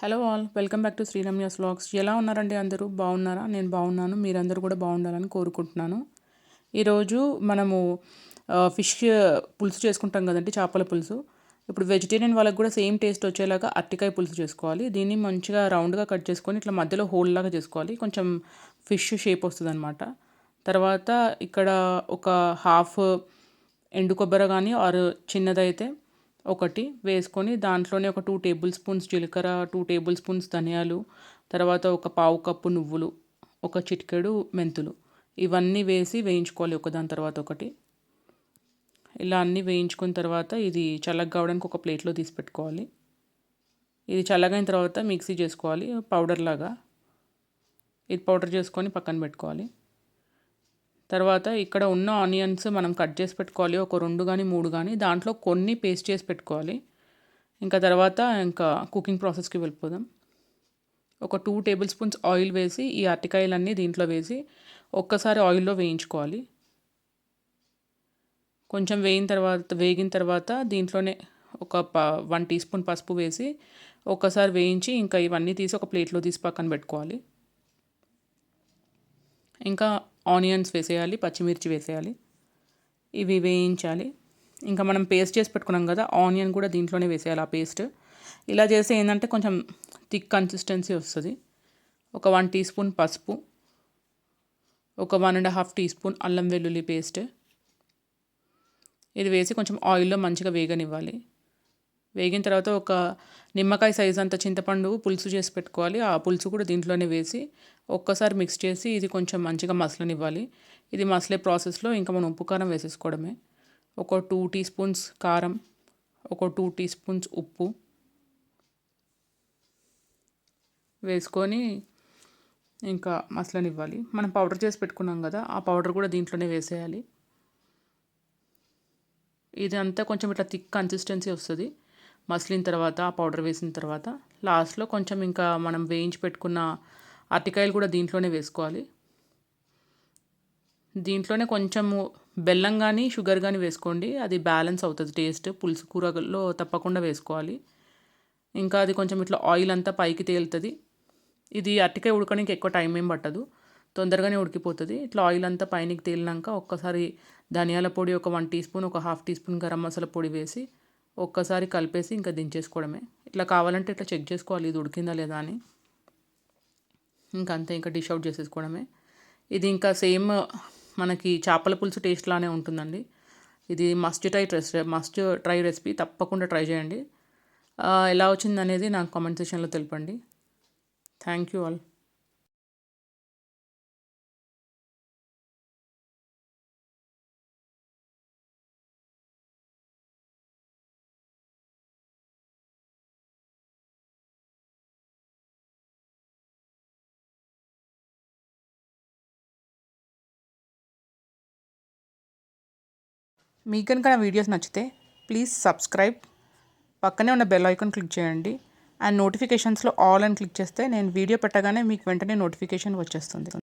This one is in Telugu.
Hello all welcome back to Sriramya's vlogs. ఎలా ఉన్నారండి అందరూ? బాగున్నారా? నేను బాగున్నాను. మీరందరూ కూడా బాగుండాలని కోరుకుంటున్నాను. ఈరోజు మనము ఫిష్ పులుసు చేసుకుంటాం కదండి చేపల పులుసు. ఇప్పుడు వెజిటేరియన్ వాళ్ళకి కూడా సేమ్ టేస్ట్ వచ్చేలాగా అరటికాయ పులుసు చేసుకోవాలి. దీన్ని మంచిగా రౌండ్గా కట్ చేసుకొని ఇట్లా మధ్యలో హోల్ లాగా చేసుకోవాలి. కొంచెం ఫిష్ షేప్ వస్తుంది అనమాట తర్వాత ఇక్కడ ఒక హాఫ్ ఎండు కొబ్బరి కానీ ఆర్ చిన్నదైతే ఒకటి వేసుకొని దాంట్లోనే ఒక టూ టేబుల్ స్పూన్స్ జీలకర్ర టూ టేబుల్ స్పూన్స్ ధనియాలు తర్వాత ఒక పావు కప్పు నువ్వులు ఒక చిటికెడు మెంతులు. ఇవన్నీ వేసి వేయించుకోవాలి ఒకదాని తర్వాత ఒకటి. ఇలా అన్నీ వేయించుకున్న తర్వాత ఇది చల్లగా కావడానికి ఒక ప్లేట్లో తీసి పెట్టుకోవాలి. ఇది చల్లగైన తర్వాత మిక్సీ చేసుకోవాలి పౌడర్ లాగా. ఇది పౌడర్ చేసుకొని పక్కన పెట్టుకోవాలి. తర్వాత ఇక్కడ ఉన్న ఆనియన్స్ మనం కట్ చేసి పెట్టుకోవాలి. ఒక రెండు కానీ మూడు కానీ దాంట్లో కొన్ని పేస్ట్ చేసి పెట్టుకోవాలి. ఇంకా తర్వాత ఇంకా కుకింగ్ ప్రాసెస్కి వెళ్ళిపోదాం. ఒక టూ టేబుల్ స్పూన్స్ ఆయిల్ వేసి ఈ అరటికాయలన్నీ దీంట్లో వేసి ఒక్కసారి ఆయిల్లో వేయించుకోవాలి. కొంచెం వేయిన తర్వాత వేగిన తర్వాత దీంట్లోనే ఒక ప వన్ టీ స్పూన్ పసుపు వేసి ఒక్కసారి వేయించి ఇంకా ఇవన్నీ తీసి ఒక ప్లేట్లో తీసి పక్కన పెట్టుకోవాలి. ఇంకా ఆనియన్స్ వేసేయాలి పచ్చిమిర్చి వేసేయాలి. ఇవి వేయించాలి. ఇంకా మనం పేస్ట్ చేసి పెట్టుకున్నాం కదా ఆనియన్ కూడా దీంట్లోనే వేసేయాలి ఆ పేస్ట్. ఇలా చేస్తే ఏంటంటే కొంచెం థిక్ కన్సిస్టెన్సీ వస్తుంది. ఒక వన్ టీ స్పూన్ పసుపు ఒక one and half teaspoon అల్లం వెల్లుల్లి పేస్ట్ ఇది వేసి కొంచెం ఆయిల్లో మంచిగా వేగనివ్వాలి. వేగిన తర్వాత ఒక నిమ్మకాయ సైజ్ అంత చింతపండు పులుసు చేసి పెట్టుకోవాలి. ఆ పులుసు కూడా దీంట్లోనే వేసి ఒక్కసారి మిక్స్ చేసి ఇది కొంచెం మంచిగా మసలనివ్వాలి. ఇది మసలే ప్రాసెస్లో ఇంకా మనం ఉప్పు కారం వేసేసుకోవడమే. ఒక టూ టీ స్పూన్స్ కారం ఒక టూ టీ స్పూన్స్ ఉప్పు వేసుకొని ఇంకా మసలనివ్వాలి. మనం పౌడర్ చేసి పెట్టుకున్నాం కదా ఆ పౌడర్ కూడా దీంట్లోనే వేసేయాలి. ఇది అంతా కొంచెం ఇట్లా థిక్ కన్సిస్టెన్సీ వస్తుంది. మసిలిన తర్వాత ఆ పౌడర్ వేసిన తర్వాత లాస్ట్లో కొంచెం ఇంకా మనం వేయించి పెట్టుకున్న అరటికాయలు కూడా దీంట్లోనే వేసుకోవాలి. దీంట్లోనే కొంచెము బెల్లం కానీ షుగర్ కానీ వేసుకోండి. అది బ్యాలెన్స్ అవుతుంది టేస్ట్. పులుసు కూరలో తప్పకుండా వేసుకోవాలి. ఇంకా అది కొంచెం ఇట్లా ఆయిల్ అంతా పైకి తేలుతుంది. ఇది అరటికాయ ఉడకడానికి ఎక్కువ టైం ఏం పట్టదు. తొందరగానే ఉడికిపోతుంది. ఇట్లా ఆయిల్ అంతా పైనకి తేలినాక ఒక్కసారి ధనియాల పొడి ఒక వన్ టీ స్పూన్ ఒక half teaspoon garam masala పొడి వేసి ఒక్కసారి కలిపేసి ఇంకా దించేసుకోవడమే. ఇట్లా కావాలంటే ఇట్లా చెక్ చేసుకోవాలి ఇది ఉడికిందా లేదా అని. ఇంకా అంతే ఇంకా డిష్ అవుట్ చేసేసుకోవడమే. ఇది ఇంకా సేమ్ మనకి చేపల పులుసు టేస్ట్ లానే ఉంటుందండి. ఇది must try recipe must try recipe తప్పకుండా ట్రై చేయండి. ఎలా వచ్చింది అనేది నాకు కామెంట్ సెక్షన్లో తెలపండి. Thank you all. మీకు కనుక నా వీడియోస్ నచ్చితే ప్లీజ్ సబ్స్క్రైబ్. పక్కనే ఉన్న బెల్ ఐకాన్ క్లిక్ చేయండి. అండ్ నోటిఫికేషన్స్లో ఆల్ అని క్లిక్ చేస్తే నేను వీడియో పెట్టగానే మీకు వెంటనే నోటిఫికేషన్ వచ్చేస్తుంది.